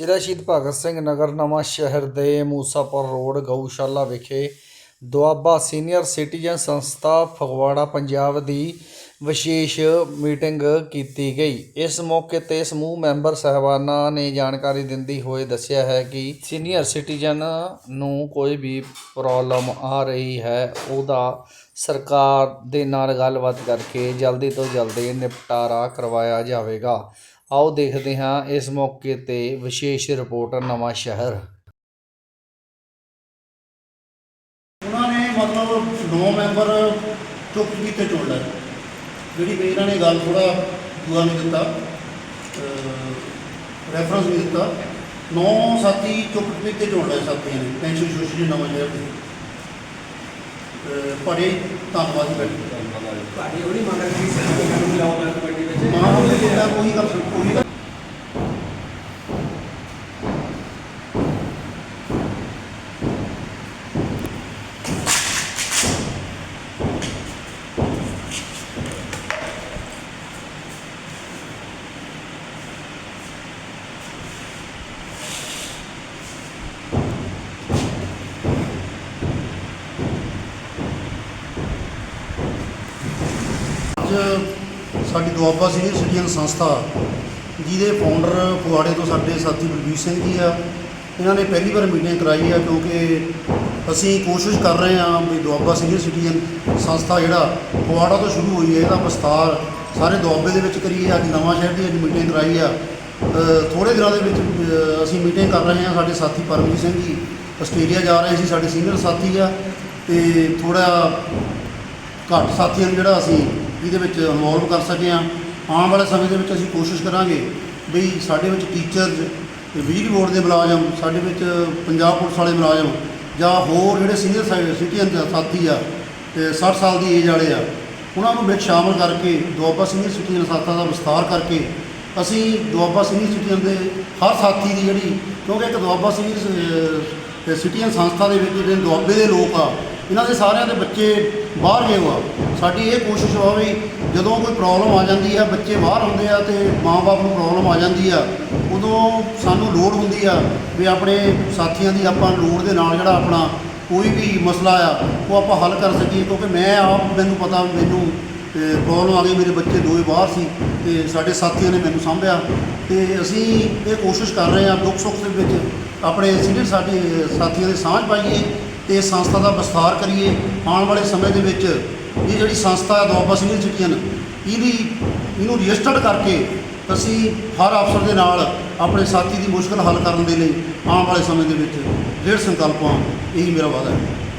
ਜ਼ਿਲ੍ਹਾ ਸ਼ਹੀਦ ਭਗਤ ਸਿੰਘ ਨਗਰ ਨਵਾਂ ਸ਼ਹਿਰ ਦੇ ਮੂਸਾਪੁਰ ਰੋਡ ਗਊਸ਼ਾਲਾ ਵਿਖੇ ਦੁਆਬਾ ਸੀਨੀਅਰ ਸਿਟੀਜ਼ਨ ਸੰਸਥਾ ਫਗਵਾੜਾ, ਪੰਜਾਬ ਦੀ ਵਿਸ਼ੇਸ਼ ਮੀਟਿੰਗ ਕੀਤੀ ਗਈ। ਇਸ ਮੌਕੇ ਤੇ ਸਮੂਹ ਮੈਂਬਰ ਸਹਿਬਾਨਾਂ ਨੇ ਜਾਣਕਾਰੀ ਦਿੰਦੀ ਹੋਏ ਦੱਸਿਆ ਹੈ ਕਿ ਸੀਨੀਅਰ ਸਿਟੀਜ਼ਨ ਨੂੰ ਕੋਈ ਵੀ ਪ੍ਰੋਬਲਮ ਆ ਰਹੀ ਹੈ, ਉਹਦਾ ਸਰਕਾਰ ਦੇ ਨਾਲ ਗੱਲਬਾਤ ਕਰਕੇ ਜਲਦੀ ਤੋਂ ਜਲਦੀ ਨਿਪਟਾਰਾ ਕਰਵਾਇਆ ਜਾਵੇਗਾ। ਆਓ ਦੇਖਦੇ ਹਾਂ ਇਸ ਮੌਕੇ ਤੇ ਵਿਸ਼ੇਸ਼ ਰਿਪੋਰਟ ਨਵਾਂ ਸ਼ਹਿਰ। ਉਹਨਾਂ ਨੇ ਮਤਲਬ 9 ਮੈਂਬਰ ਚੁੱਪ ਕੀਤੇ ਚੁਣ ਲਏ। ਜਿਹੜੀ ਵੀ ਇਹਨਾਂ ਨੇ ਗੱਲ ਥੋੜਾ ਦੂਆ ਨਹੀਂ ਦਿੱਤਾ ਰੈਫਰੈਂਸ ਨਹੀਂ ਦਿੱਤਾ। 9 ਸਾਥੀ ਚੁੱਪ ਕੀਤੇ ਚੁਣ ਲਏ ਸਾਥੀਆਂ ਨੇ ਪੈਨਸ਼ਨ ਐਸੋਸੀਏਸ਼ਨ ਨਵਾਂ ਸ਼ਹਿਰ ਦੇ। ਬੜੇ ਧੰਨਵਾਦੀ ਬੈਠੇ ਤੁਹਾਡੀ ਉਹਦੀ ਮੰਗ ਰੱਖੀ ਸੀ ਕਿ ਸਾਨੂੰ ਲਾਓ ਮੈਂ ਕਮੇਟੀ ਵਿੱਚ ਮਾਂ ਉਹਨੇ ਕੀਤਾ ਕੋਈ ਗੱਲ ਕੋਈ ਗੱਲ ਅੱਜ ਸਾਡੀ ਦੁਆਬਾ ਸੀਨੀਅਰ ਸਿਟੀਜ਼ਨ ਸੰਸਥਾ ਜਿਹਦੇ ਫਾਊਂਡਰ ਫੁਆੜੇ ਤੋਂ ਸਾਡੇ ਸਾਥੀ ਬਲਬੀਰ ਸਿੰਘ ਜੀ ਆ। ਇਹਨਾਂ ਨੇ ਪਹਿਲੀ ਵਾਰ ਮੀਟਿੰਗ ਕਰਾਈ ਆ ਕਿਉਂਕਿ ਅਸੀਂ ਕੋਸ਼ਿਸ਼ ਕਰ ਰਹੇ ਹਾਂ ਵੀ ਦੁਆਬਾ ਸੀਨੀਅਰ ਸਿਟੀਜ਼ਨ ਸੰਸਥਾ ਜਿਹੜਾ ਫੁਆੜਾ ਤੋਂ ਸ਼ੁਰੂ ਹੋਈ ਹੈ, ਇਹਦਾ ਵਿਸਤਾਰ ਸਾਰੇ ਦੁਆਬੇ ਦੇ ਵਿੱਚ ਕਰੀਏ। ਅੱਜ ਨਵਾਂ ਸ਼ਹਿਰ ਦੀ ਅੱਜ ਮੀਟਿੰਗ ਕਰਾਈ ਆ। ਥੋੜੇ ਦਿਨਾਂ ਦੇ ਵਿੱਚ ਅਸੀਂ ਮੀਟਿੰਗ ਕਰ ਰਹੇ ਹਾਂ ਸਾਡੇ ਸਾਥੀ ਪਰਮਜੀਤ ਸਿੰਘ ਜੀ। ਆਸਟ੍ਰੇਲੀਆ ਜਾ ਰਹੇ ਸੀ, ਸਾਡੇ ਸੀਨੀਅਰ ਸਾਥੀ ਆ। ਤੇ ਥੋੜਾ ਘੱਟ ਸਾਥੀਆਂ ਨੂੰ ਜਿਹੜਾ ਅਸੀਂ ਇਹਦੇ ਵਿੱਚ ਇਨਵੋਲਵ ਕਰ ਸਕੇ ਹਾਂ। ਆਉਣ ਵਾਲੇ ਸਮੇਂ ਦੇ ਵਿੱਚ ਅਸੀਂ ਕੋਸ਼ਿਸ਼ ਕਰਾਂਗੇ ਵੀ ਸਾਡੇ ਵਿੱਚ ਟੀਚਰਸ ਤੇ ਬਿਜਲੀ ਬੋਰਡ ਦੇ ਮੁਲਾਜ਼ਮ, ਸਾਡੇ ਵਿੱਚ ਪੰਜਾਬ ਪੁਲਿਸ ਵਾਲੇ ਮੁਲਾਜ਼ਮ ਜਾਂ ਹੋਰ ਜਿਹੜੇ ਸੀਨੀਅਰ ਸਿਟੀਜ਼ਨ ਸਾਥੀ ਆ, ਤੇ 60 ਸਾਲ ਦੀ ਏਜ ਵਾਲੇ ਆ, ਉਹਨਾਂ ਨੂੰ ਵਿੱਚ ਸ਼ਾਮਲ ਕਰਕੇ, ਦੁਆਬਾ ਸੀਨੀਅਰ ਸਿਟੀਜ਼ਨ ਸੰਸਥਾ ਦਾ ਵਿਸਤਾਰ ਕਰਕੇ ਅਸੀਂ ਦੁਆਬਾ ਸੀਨੀਅਰ ਸਿਟੀਜ਼ਨ ਦੇ ਹਰ ਸਾਥੀ ਦੀ ਜਿਹੜੀ, ਕਿਉਂਕਿ ਇੱਕ ਦੁਆਬਾ ਸੀਨੀਅਰ ਸਿਟੀਜ਼ਨ ਸੰਸਥਾ ਦੇ ਵਿੱਚ ਜਿਹੜੇ ਦੁਆਬੇ ਦੇ ਲੋਕ ਆ, ਇਹਨਾਂ ਦੇ ਸਾਰਿਆਂ ਦੇ ਬੱਚੇ ਬਾਹਰ ਗਏ ਹੋਆ ਸਾਡੀ ਇਹ ਕੋਸ਼ਿਸ਼ ਵਾ ਵੀ ਜਦੋਂ ਕੋਈ ਪ੍ਰੋਬਲਮ ਆ ਜਾਂਦੀ ਆ, ਬੱਚੇ ਬਾਹਰ ਹੁੰਦੇ ਆ ਤੇ ਮਾਂ-ਬਾਪ ਨੂੰ ਪ੍ਰੋਬਲਮ ਆ ਜਾਂਦੀ ਆ, ਉਦੋਂ ਸਾਨੂੰ ਲੋੜ ਹੁੰਦੀ ਆ ਵੀ ਆਪਣੇ ਸਾਥੀਆਂ ਦੀ ਆਪਾਂ ਲੋੜ ਦੇ ਨਾਲ ਜਿਹੜਾ ਆਪਣਾ ਕੋਈ ਵੀ ਮਸਲਾ ਆ, ਉਹ ਆਪਾਂ ਹੱਲ ਕਰ ਸਕੀਏ, ਕਿਉਂਕਿ ਮੈਂ ਆਪ, ਮੈਨੂੰ ਪਤਾ, ਮੈਨੂੰ ਪ੍ਰੋਬਲਮ ਆ ਗਈ, ਮੇਰੇ ਬੱਚੇ ਦੋਵੇਂ ਬਾਹਰ ਸੀ ਤੇ ਸਾਡੇ ਸਾਥੀਆਂ ਨੇ ਮੈਨੂੰ ਸਾਂਭਿਆ ਤੇ ਅਸੀਂ ਇਹ ਕੋਸ਼ਿਸ਼ ਕਰ ਰਹੇ ਹਾਂ ਦੁੱਖ ਸੁੱਖ ਦੇ ਵਿੱਚ ਆਪਣੇ ਸੀਨੀਅਰ ਸਾਡੇ ਸਾਥੀਆਂ ਦੇ ਸਾਂਝ ਪਾਈਏ ਤੇ ਸੰਸਥਾ ਦਾ ਵਿਸਥਾਰ ਕਰੀਏ, ਆਉਣ ਵਾਲੇ ਸਮੇਂ ਦੇ ਵਿੱਚ ਇਹ ਜਿਹੜੀ ਸੰਸਥਾ ਹੈ ਦੁਆਬਾ ਸੀਨੀਅਰ ਸਿਟੀਜ਼ਨ ਇਹਦੀ ਇਹਨੂੰ ਰਜਿਸਟਰਡ ਕਰਕੇ ਅਸੀਂ ਹਰ ਅਫਸਰ ਦੇ ਨਾਲ ਆਪਣੇ ਸਾਥੀ ਦੀ ਮੁਸ਼ਕਲ ਹੱਲ ਕਰਨ ਦੇ ਲਈ ਆਉਣ ਵਾਲੇ ਸਮੇਂ ਦੇ ਵਿੱਚ ਦ੍ਰਿੜ ਸੰਕਲਪ ਸੰਕਲਪਾਂ ਇਹੀ ਮੇਰਾ ਵਾਅਦਾ ਹੈ।